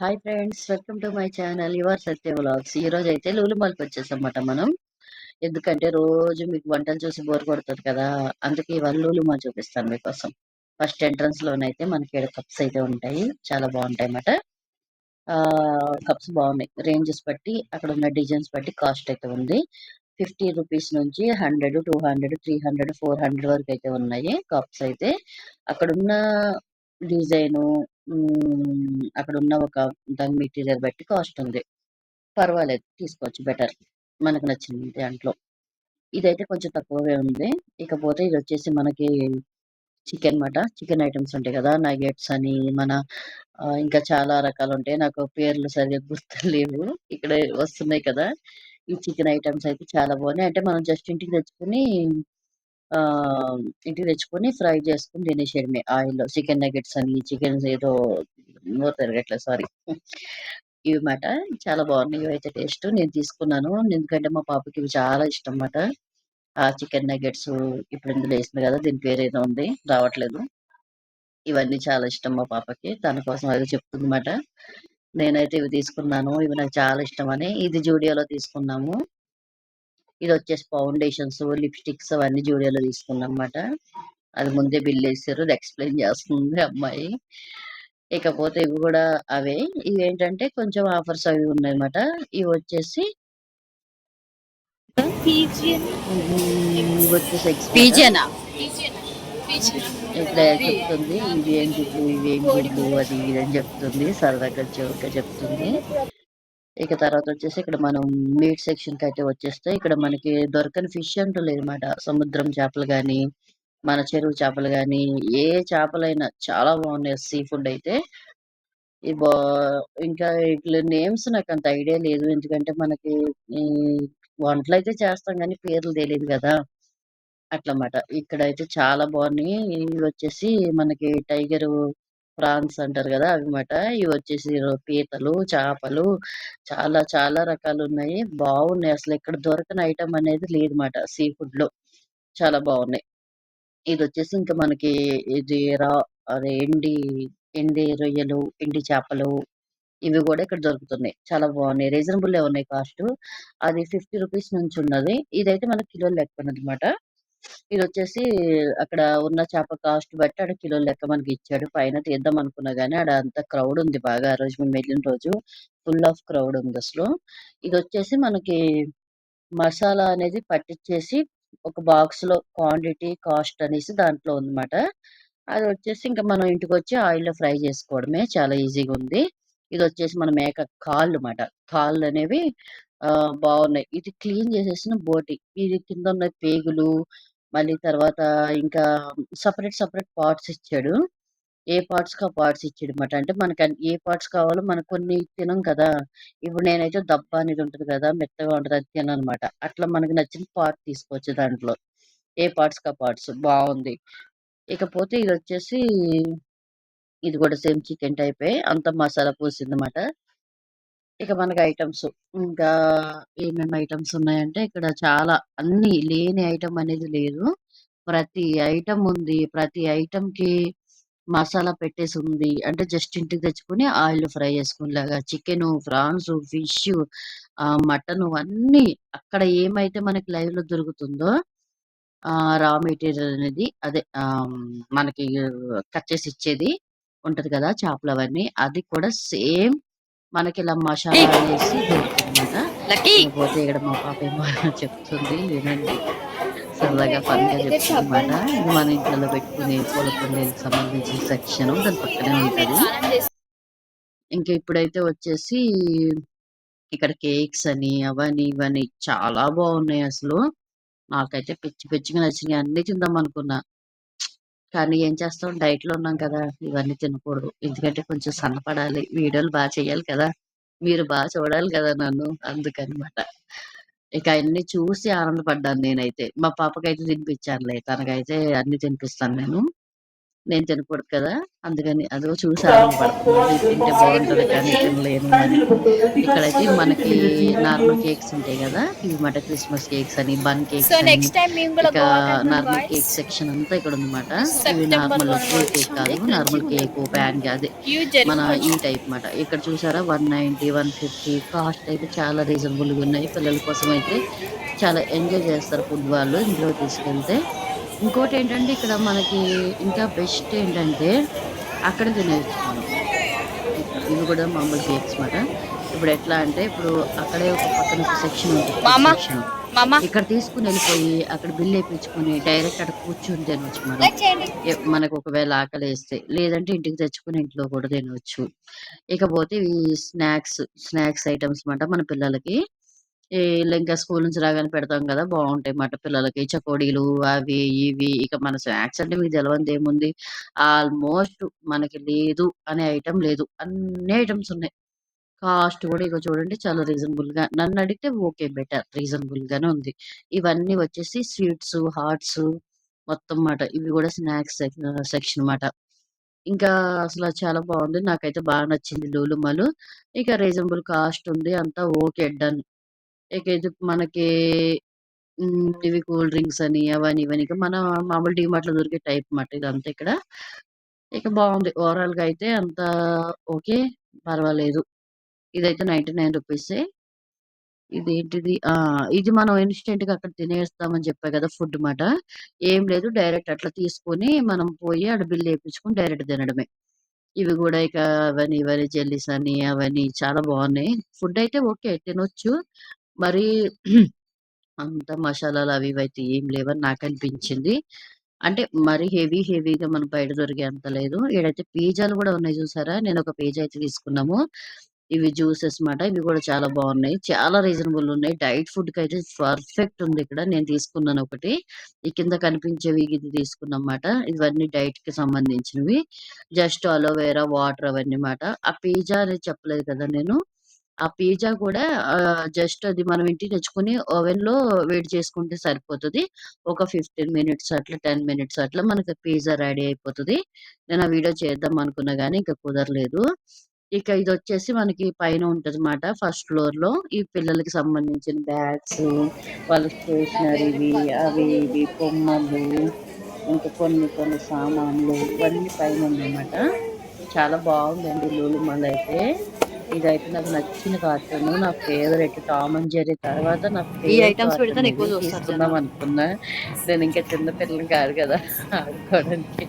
Hi friends welcome to my channel your Satya vlogs. ఈ రోజు అయితే లూలుమాల్కి మాల్కి మనం. ఎందుకంటే రోజు మీకు వంటలు చూసి బోర్ కొడుతుంది కదా అందుకే ఇవాళ లూలుమాల్ చూపిస్తాను మీకోసం. ఫస్ట్ ఎంట్రన్స్ లోనైతే మనకి ఇక్కడ కప్స్ అయితే ఉంటాయి. చాలా బాగుంటాయి అన్నమాట. ఆ కప్స్ బాగున్నాయి. రేంజెస్ బట్టి అక్కడ ఉన్న డిజైన్స్ బట్టి కాస్ట్ అయితే ఉంది. ఫిఫ్టీ రూపీస్ నుంచి hundred two hundred three hundred four hundred వరకు అయితే ఉన్నాయి కప్స్ అయితే. అక్కడున్న డిజైను డిజైన్ అక్కడ ఉన్న ఒక దాని మెటీరియల్ బట్టి కాస్ట్ ఉంది. పర్వాలేదు తీసుకోవచ్చు బెటర్. మనకు నచ్చింది దాంట్లో. ఇదైతే కొంచెం తక్కువే ఉంది. ఇకపోతే ఇది వచ్చేసి మనకి చికెన్ మాట. చికెన్ ఐటమ్స్ ఉంటాయి కదా నగెట్స్ అని మన ఇంకా చాలా రకాలు ఉంటాయి నాకు పేర్లు సరిగ్గా గుర్తులేవు. ఇక్కడ వస్తున్నాయి కదా. ఈ చికెన్ ఐటమ్స్ అయితే చాలా బాగున్నాయి. అంటే మనం జస్ట్ ఇంటికి తెచ్చుకుని ఇంటికి తెచ్చుకొని ఫ్రై చేసుకుని తినేసేయడమే. ఆయిల్లో చికెన్ నగెట్స్ అని చికెన్ ఏదో నోరు తిరగట్లే సారీ. ఇవి మాట. చాలా బాగున్నాయి. ఇవైతే టేస్ట్. నేను తీసుకున్నాను. ఎందుకంటే మా పాపకి ఇవి చాలా ఇష్టం అన్నమాట ఆ చికెన్ నగెట్స్ ఇప్పుడు ఇందులో వేసింది కదా దీని పేరు ఏదో ఉంది. రావట్లేదు. ఇవన్నీ చాలా ఇష్టం మా పాపకి. తన కోసం అది చెప్తుంది అన్నమాట నేనైతే ఇవి తీసుకున్నాను. ఇవి నాకు చాలా ఇష్టం అని ఇది జూడియోలో తీసుకున్నాము. ఇది వచ్చేసి ఫౌండేషన్స్ లిప్స్టిక్స్ అవన్నీ జూడియోలో తీసుకున్నాం అన్నమాట అది ముందే బిల్ వేసారు అది ఎక్స్ప్లెయిన్ చేస్తుంది అమ్మాయి. ఇకపోతే ఇవి కూడా అవే. ఇవి ఏంటంటే కొంచెం ఆఫర్స్ అవి ఉన్నాయి అన్నమాట ఇవి వచ్చేసి ఇక్కడ చెప్తుంది ఇవి ఏం గుడ్లు ఇవి ఏం గుడ్లు అది ఇది అని చెప్తుంది సరదాగా చెప్తుంది. ఇక తర్వాత వచ్చేసి ఇక్కడ మనం మీట్ సెక్షన్కి అయితే వచ్చేస్తే ఇక్కడ మనకి దొరకని ఫిష్ అంటూ లేదన్నమాట. సముద్రం చేపలు కానీ మన చెరువు చేపలు కానీ ఏ చేపలైనా చాలా బాగున్నాయి సీ ఫుడ్ అయితే. ఈ బా ఇంకా ఇట్లా నేమ్స్ నాకు అంత ఐడియా లేదు. ఎందుకంటే మనకి వంటలు అయితే చేస్తాం కానీ పేర్లు తెలియదు కదా. అట్లమాట అయితే చాలా బాగున్నాయి. ఇవి వచ్చేసి మనకి టైగర్ ప్రాన్స్ అంటారు కదా అవి మాట ఇవి వచ్చేసి పీతలు చేపలు చాలా చాలా రకాలు ఉన్నాయి బాగున్నాయి. అసలు ఇక్కడ దొరకని ఐటమ్ అనేది లేదు మాట సీ ఫుడ్లో. చాలా బాగున్నాయి. ఇది వచ్చేసి ఇంకా మనకి ఇది రా అదే ఎండి ఎండి రొయ్యలు ఎండి చేపలు ఇవి కూడా ఇక్కడ దొరుకుతున్నాయి. చాలా బాగున్నాయి. రీజనబుల్ ఉన్నాయి కాస్ట్. అది ఫిఫ్టీ రూపీస్ నుంచి ఉన్నది. ఇదైతే మనకి కిలో లెక్క అనమాట ఇది వచ్చేసి అక్కడ ఉన్న చేప కాస్ట్ బట్టి ఆడ కిలో లెక్క మనకి ఇచ్చాడు. పైన తీద్దాం అనుకున్నా గానీ ఆడ అంత క్రౌడ్ ఉంది బాగా ఆ రోజు మేము వెళ్ళిన రోజు. ఫుల్ ఆఫ్ క్రౌడ్ ఉంది అసలు. ఇది వచ్చేసి మనకి మసాలా అనేది పట్టించేసి ఒక బాక్స్లో క్వాంటిటీ కాస్ట్ అనేసి దాంట్లో ఉందన్నమాట. అది వచ్చేసి ఇంకా మనం ఇంటికి వచ్చి ఆయిల్లో ఫ్రై చేసుకోవడమే చాలా ఈజీగా ఉంది. ఇది వచ్చేసి మన మేక కాళ్ళు అన్నమాట కాళ్ళు అనేవి ఆ బాగున్నాయి ఇది క్లీన్ చేసేసిన బోటి. ఇది కింద ఉన్న పేగులు మళ్ళీ తర్వాత ఇంకా సపరేట్ సపరేట్ పార్ట్స్ ఇచ్చాడు. ఏ పార్ట్స్ కా పార్ట్స్ ఇచ్చాడు అనమాట అంటే మనకి ఏ పార్ట్స్ కావాలో మనకు కొన్ని తినం కదా. ఇప్పుడు నేనైతే దబ్బ అనేది ఉంటుంది కదా మెత్తగా ఉంటది అది తిననమాట అనమాట అట్లా మనకు నచ్చిన పార్ట్ తీసుకోవచ్చు దాంట్లో. ఏ పార్ట్స్ కా పార్ట్స్ బాగుంది. ఇకపోతే ఇది వచ్చేసి ఇది కూడా సేమ్ చికెన్ టైపే. అంత మసాలా పూసిందన్నమాట. ఇక మనకి ఐటమ్స్ ఇంకా ఏమేమి ఐటమ్స్ ఉన్నాయంటే ఇక్కడ చాలా అన్ని లేని ఐటమ్ అనేది లేదు. ప్రతి ఐటమ్ ఉంది. ప్రతి ఐటమ్కి మసాలా పెట్టేసి ఉంది. అంటే జస్ట్ ఇంటికి తెచ్చుకొని ఆయిల్ ఫ్రై చేసుకునేలాగా చికెన్ ఫ్రాన్స్ ఫిష్ ఆ మటన్ అన్ని అక్కడ ఏమైతే మనకి లైవ్లో దొరుకుతుందో ఆ రా మెటీరియల్ అనేది అదే ఆ మనకి కట్ చేసి ఇచ్చేది ఉంటది కదా చేపలు అవన్నీ అది కూడా సేమ్ మనకి ఇలా మసాలా దొరుకుతుందన్నమాట ఇకపోతే ఇక్కడ మా పాప ఏమో చెప్తుంది వినండి. సరదాగా ఫన్గా చెప్తుంది అనమాట ఇది మన ఇంట్లో పెట్టుకునే పూల కుండీలకు సంబంధించిన సెక్షన్ దాని పక్కనే ఉంటది. ఇంకా ఇప్పుడైతే వచ్చేసి ఇక్కడ కేక్స్ అని అవని ఇవని చాలా బాగున్నాయి అసలు. నాకైతే పిచ్చి పిచ్చిగా నచ్చినాయి. అన్ని తిందాం అనుకున్నా. కానీ ఏం చేస్తాం? డైట్లో ఉన్నాం కదా ఇవన్నీ తినకూడదు. ఎందుకంటే కొంచెం సన్నపడాలి. వీడియోలు బాగా చేయాలి కదా. మీరు బాగా చూడాలి కదా నన్ను అందుకనమాట. ఇక అన్ని చూసి ఆనందపడ్డాను నేనైతే. మా పాపకైతే తినిపించానులే తనకైతే అన్ని తినిపిస్తాను నేను. నేను తినకూడదు కదా! అందుకని అదిగో చూసి ఆనందపడుతున్నారు. ఇది తింటే బాగుంటది కానీ తినలేను. ఇక్కడైతే మనకి నార్మల్ కేక్స్ ఉంటాయి గదా! ఇవి మాట క్రిస్మస్ కేక్స్ అని, బన్ కేక్స్ ఇక నార్మల్ కేక్ సెక్షన్ అంతా ఇక్కడుందన్నమాట. ఇవి సెప్టెంబర్ నార్మల్లో కూల్ కేక్ కాదు. నార్మల్ కేకు, ప్యాన్ అదే మన ఈ టైప్ మాట. ఇక్కడ చూసారా 190, 150 కాస్ట్ అయితే చాలా రీజనబుల్‌గా ఉన్నాయి. పిల్లల కోసం అయితే చాలా ఎంజాయ్ చేస్తారు ఫుడ్ వాళ్ళు ఇంట్లోకి తీసుకెళ్తే. ఇంకోటేంటంటే ఇక్కడ మనకి ఇంకా బెస్ట్ ఏంటంటే అక్కడ తినేయొచ్చు మనం. ఇవి కూడా మామూలు కేక్స్ మాట. ఇప్పుడు ఎట్లా అంటే ఇప్పుడు అక్కడే ఒక పక్కన ఒక సెక్షన్ ఉంటది. ఇక్కడ తీసుకొని వెళ్ళిపోయి అక్కడ బిల్ ఏపించుకొని డైరెక్ట్ అక్కడ కూర్చొని తినొచ్చు మనం. మనకు ఒకవేళ ఆకలేస్తే. లేదంటే ఇంటికి తెచ్చుకొని ఇంట్లో కూడా తినొచ్చు. ఇకపోతే ఈ స్నాక్స్, స్నాక్స్ ఐటెమ్స్ మాట మన పిల్లలకి. ఈ ఇంకా స్కూల్ నుంచి రాగానే పెడతాం కదా! బాగుంటాయి మాట పిల్లలకి. చకోడీలు అవి ఇవి ఇక మన స్నాక్స్ అంటే మీకు తెలవందేముంది. ఆల్మోస్ట్ మనకి లేదు అనే ఐటెమ్ లేదు. అన్ని ఐటమ్స్ ఉన్నాయి. కాస్ట్ కూడా ఇక చూడండి చాలా రీసనబుల్గా నన్ను అడిగితే ఓకే. బెటర్ రీజనబుల్‌గానే ఉంది. ఇవన్నీ వచ్చేసి స్వీట్స్, హాట్స్ మొత్తం మాట. ఇవి కూడా స్నాక్స్ సెక్షన్ మాట. ఇంకా అసలు చాలా బాగుంది నాకైతే బాగా నచ్చింది లూలుమలు మాల్'. ఇక రీజనబుల్ కాస్ట్ ఉంది. అంతా ఓకే. డన్. ఇక ఇది మనకి హ్మ్. ఇవి కూల్ డ్రింక్స్ అని అవని ఇవని ఇక మన మామూలు డీమార్ట్‌లో దొరికే టైప్ మాట ఇదంతా ఇక్కడ. ఇక బావుంది. ఓవరాల్‌గా అయితే అంతా ఓకే. పర్వాలేదు. ఇదైతే 99 రూపీసే. ఇదేంటిది ఆ! ఇది మనం ఇన్‌స్టంట్‌గా అక్కడ తినేస్తామని చెప్పా కదా! ఫుడ్ మాట. ఏం లేదు డైరెక్ట్ అట్లా తీసుకొని మనం పోయి ఆడ బిల్ వేయించుకొని డైరెక్ట్ తినడమే. ఇవి గూడా ఇక అవని ఇవని జెల్లీస్ అని అవని చాలా బాగున్నాయి ఫుడ్ అయితే ఓకే. తినొచ్చు. మరీ అంత మసాలాలు అవి ఇవి అయితే ఏం లేవని నాకు అనిపించింది అంటే మరీ హెవీ హెవీగా మనకు బయట దొరికే అంత లేదు. ఈడైతే పిజ్జాలు గూడా ఉన్నాయి చూసారా? నేనొక పిజ్జా అయితే తీసుకున్నాము. ఇవి జ్యూసెస్ మాట. ఇవి కూడా చాలా బావున్నాయి. చాలా రీజనబుల్ ఉన్నాయి. డైట్ ఫుడ్‌కైతే పర్ఫెక్ట్ ఉంది ఇక్కడ. నేను తీసుకున్నాను ఒకటి. ఈ కింద కనిపించేవి ఇది తీసుకున్నాం మాట. ఇవన్నీ డైట్‌కి సంబంధించినవి. జస్ట్ అలోవెరా, వాటర్ అవన్నీ మాట. ఆ పిజ్జా అనేది చెప్పలేదు కదా నేను. ఆ పిజ్జా కూడా జస్ట్ అది మనం ఇంటికి తెచ్చుకొని ఓవెన్‌లో వేడి చేసుకుంటే సరిపోతది. ఒక 15 మినిట్స్ అట్లా 10 మినిట్స్ అట్లా మనకి పిజ్జా రెడీ అయిపోతది. నేను ఆ వీడియో చేద్దాం అనుకున్నా గానీ ఇంక కుదరలేదు. ఇక ఇదొచ్చేసి మనకి పైన ఉంటదన్నమాట ఫస్ట్ ఫ్లోర్‌లో. ఈ పిల్లలకి సంబంధించిన బ్యాగ్స్, వాళ్ళ స్టేషనరీవి అవి ఇవి బొమ్మలు, ఇంకా కొన్ని కొన్ని సామాన్లు ఇవన్నీ పైన ఉన్నాయన్నమాట. చాలా బాగుందండి 'లూలు మాల్' అయితే. ఇదైతే నాకు నచ్చిన కార్టూను. నా ఫేవరెట్ 'టామ్ అండ్ జెర్రీ' తర్వాత నా ఈ ఐటెమ్స్ ఇది. ఎక్కువ తీసుకుందాం. అనుకున్నా. నేనింకా చిన్న పిల్లని కాదు కదా! ఆడుకోవడానికి.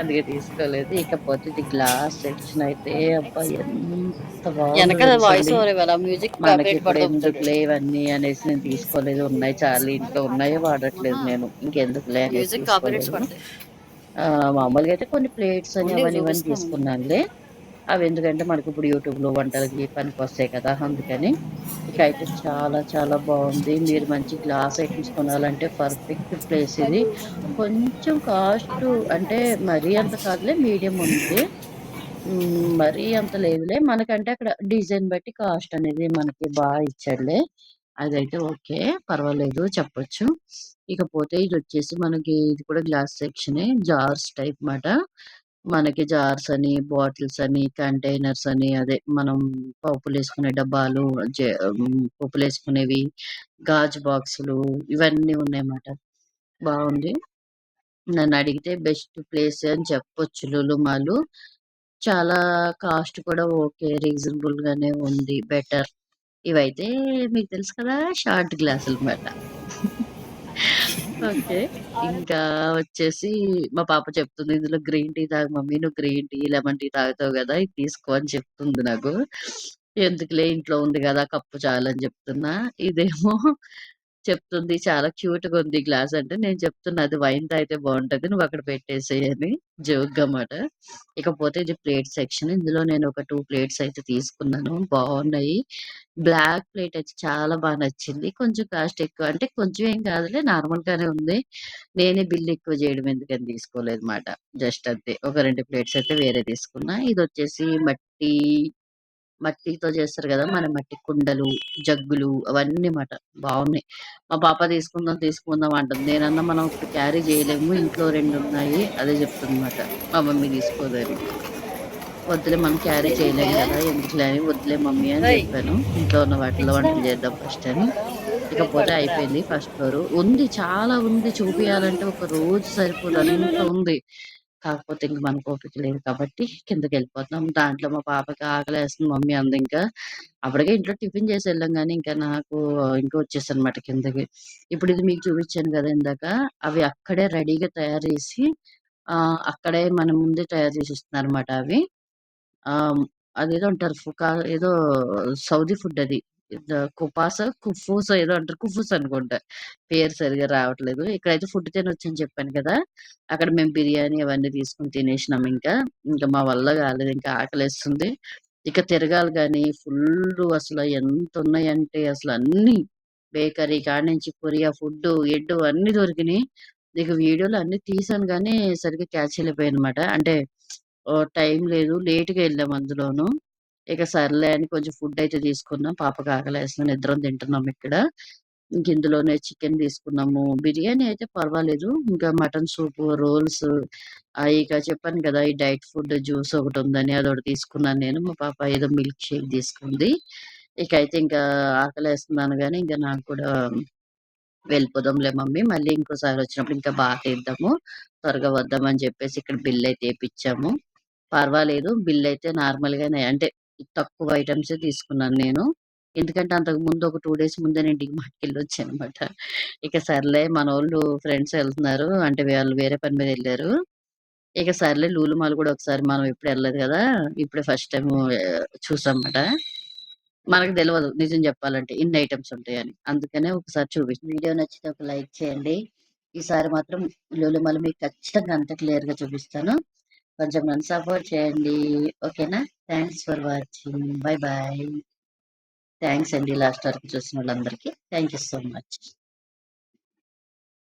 అందుకే తీసుకోలేదు. ఇకపోతే ఇది గ్లాస్ సెక్షన్ అయితే అబ్బా! ఎంత పడతా చూడు. ఎందుకులే ఇవన్నీ అనేసి నేను తీసుకోలేదు. ఉన్నాయి చాలు ఇంట్లో ఉన్నాయే వాడట్లేదు! నేను. ఇంకెందుకులే అనేసి మామూలుగా అయితే కొన్ని ప్లేట్స్ అని ఉండి అవని ఇవని చూపిస్తాను. తీసుకున్నానులే. అవి ఎందుకంటే మనకి ఇప్పుడు యూట్యూబ్‌లో వంటలకి పనికొస్తాయి కదా! అందుకని. ఇక అయితే చాలా చాలా బాగుంది మీరు మంచి గ్లాస్ ఐటమ్స్ కొనాలంటే పర్ఫెక్ట్ ప్లేస్ ఇది. కొంచెం కాస్ట్ అంటే మరీ అంత కాదులే మీడియం ఉంది. మరీ అంత లేదులే. మనకంటే అక్కడ డిజైన్ బట్టి కాస్ట్ అనేది మనకి బాగా ఇచ్చాడులే. అదైతే ఓకే. పర్వాలేదు చెప్పొచ్చు. ఇకపోతే ఇది వచ్చేసి మనకి ఇది కూడా గ్లాస్ సెక్షనే. జార్స్ టైప్ మాట. మనకి జార్స్ అని, బాటిల్స్ అని, కంటైనర్స్ అని అదే మనం పప్పులు వేసుకునే డబ్బాలు, పప్పులు వేసుకునేవి గాజు బాక్సులు ఇవన్నీ ఉన్నాయన్నమాట. నన్ను అడిగితే బెస్ట్ ప్లేస్ అని చెప్పొచ్చు 'లూలు చాలా కాస్ట్ కూడా ఓకే. రీజనబుల్ గానే ఉంది. బెటర్. ఇవైతే మీకు తెలుసు కదా! షార్ట్ గ్లాసులమాట. ఓకే. ఇంకా వచ్చేసి మా పాప చెప్తుంది ఇందులో గ్రీన్ టీ తాగు మమ్మీ నువ్వు గ్రీన్ టీ, లెమన్ టీ తాగుతావు కదా ఇది తీసుకో అని చెప్తుంది నాకు. ఎందుకులే ఇంట్లో ఉంది కదా కప్పు చాలని చెప్తున్నా. ఇదేమో చెప్తుంది చాలా క్యూట్‌గా ఉంది గ్లాస్ అంటే నేను చెప్తున్నా అది వైన్ తాగితే బావుంటది. నువ్వు అక్కడ పెట్టేసేయి అని జోక్‌గా మాట. ఇకపోతే ఇది ప్లేట్ సెక్షన్. ఇందులో నేను ఒక 2 ప్లేట్స్ అయితే తీసుకున్నాను. బావున్నాయి. బ్లాక్ ప్లేట్ అయితే చాలా బా నచ్చింది. కొంచెం కాస్ట్ ఎక్కువ అంటే కొంచెం ఏం కాదులే నార్మల్‌గానే ఉంది. నేనే బిల్ ఎక్కువ చేయడం ఎందుకని తీసుకోలేదు మాట. జస్ట్ అంతే. ఒక 2 ప్లేట్స్ అయితే వేరే తీసుకున్నా. ఇదొచ్చేసి మట్టి మట్టితో చేస్తారు కదా! మన మట్టి కుండలు, జగ్గులు అవన్నీ మాట. బావున్నాయి. మా పాప తీసుకుందాం, తీసుకుందాం అంటుంది. నేనన్నా మనం ఇప్పుడు క్యారీ చేయలేము. ఇంట్లో 2 ఉన్నాయి. అదే చెప్తుందన్నమాట. మా మమ్మీ తీసుకోదని. వద్దులే మనం క్యారీ చేయలేం కదా! ఎందుకులే అని వద్దులే మమ్మీ అని చెప్పాను. ఇంట్లో ఉన్న వాటిలో వంటలు చేద్దాం ఫస్ట్ అని. ఇకపోతే అయిపోయింది ఫస్ట్ ఫ్లోర్. ఉంది చాలా ఉంది చూపియాలంటే ఒక రోజు సరిపోదు అంత ఉంది. కాకపోతే ఇంక మనకు ఓపిక లేదు కాబట్టి కిందకి వెళ్ళిపోతున్నాం దాంట్లో మా పాపకి ఆకలి వేస్తుంది మమ్మీ అంది ఇంకా. అప్పటికే ఇంట్లో టిఫిన్ చేసి వెళ్ళాం కానీ ఇంకా నాకు ఇంకా వచ్చేసానన్నమాట కిందకి. ఇప్పుడు ఇది మీకు చూపించాను కదా ఇందాక. అవి అక్కడే రెడీగా తయారు చేసి ఆ అక్కడే మన ముందే తయారు చేసి ఇస్తున్నారు అనమాట అవి. ఆహ్, అదేదో అంటారు ఫుకా ఏదో సౌదీ ఫుడ్ అది. కుపాస కుపాసో, కుఫూసో ఏదో అంటారు. కుఫూస్ అనుకుంటా. పేరు సరిగ్గా రావట్లేదు. ఇక్కడైతే ఫుడ్ తినొచ్చని చెప్పాను కదా! అక్కడ మేము బిర్యానీ అవన్నీ తీసుకొని తినేసినాం ఇంకా. ఇంకా మా వల్ల కాలేదు. ఇంకా ఆకలేస్తుంది. ఇక తిరగాలి కానీ ఫుల్ అసలు ఎంత ఉన్నాయంటే అసలు అన్నీ బేకరీ కాడ్నుంచి కొరియా ఫుడ్ ఎడ్డు అన్నీ దొరికినాయి ఇక వీడియోలు అన్నీ తీసాను కానీ సరిగ్గా క్యాచ్ చేయలేకపోయానన్నమాట. అంటే టైం లేదు. లేట్‌గా ఎళ్ళాం అందులోను. ఇక సర్లే అని కొంచెం ఫుడ్ అయితే తీసుకున్నాం. పాపకి ఆకలేస్తుంది. ఇద్దరం తింటున్నాం ఇక్కడ. ఇంక ఇందులోనే చికెన్ తీసుకున్నాము. బిర్యానీ అయితే పర్వాలేదు. ఇంకా మటన్ సూప్ రోల్స్ ఇక చెప్పాను కదా! ఈ డైట్ ఫుడ్ జ్యూస్ ఒకటి ఉందని అది ఒకటి తీసుకున్నాను నేను. మా పాప ఏదో మిల్క్ షేక్ తీసుకుంది. ఇక అయితే ఇంకా ఆకలేస్తున్నాను కానీ ఇంకా నాకు కూడా వెళ్ళిపోదాంలే మమ్మీ. మళ్ళీ ఇంకోసారి వచ్చినప్పుడు ఇంకా బాగా తీద్దాము. త్వరగా వద్దామని చెప్పేసి ఇక్కడ బిల్ అయితే ఏపిచ్చాము. పర్వాలేదు. బిల్ అయితే నార్మల్‌గానే అంటే తక్కువ ఐటెమ్సే తీసుకున్నాను నేను. ఎందుకంటే అంతకు ముందు ఒక టూ డేస్ ముందే నేను డీమార్ట్‌కెళ్ళొచ్చానన్నమాట. ఇక సర్లే మన వాళ్ళు ఫ్రెండ్స్ వెళ్తున్నారు అంటే వాళ్ళు వేరే పని మీద వెళ్ళారు ఇక సర్లే లూలు మాల్ కూడా ఒకసారి మనం ఇప్పుడు వెళ్ళదు కదా! ఇప్పుడే ఫస్ట్ టైం ఆహ్, చూసామన్నమాట. మనకు తెలియదు నిజం చెప్పాలంటే ఇన్ని ఐటమ్స్ ఉంటాయని. అందుకనే ఒకసారి చూపించి వీడియో నచ్చితే ఒక లైక్ చేయండి. ఈసారి మాత్రం లూలు మాల్ మీకు ఖచ్చితంగా అంత క్లియర్‌గా చూపిస్తాను. కొంచెం నన్ను సపోర్ట్ చేయండి. ఓకేనా? Thanks for watching. Bye bye thanks అండి లాస్ట్ వరకు చూసినోళ్ళందరికీ. Thank you so much.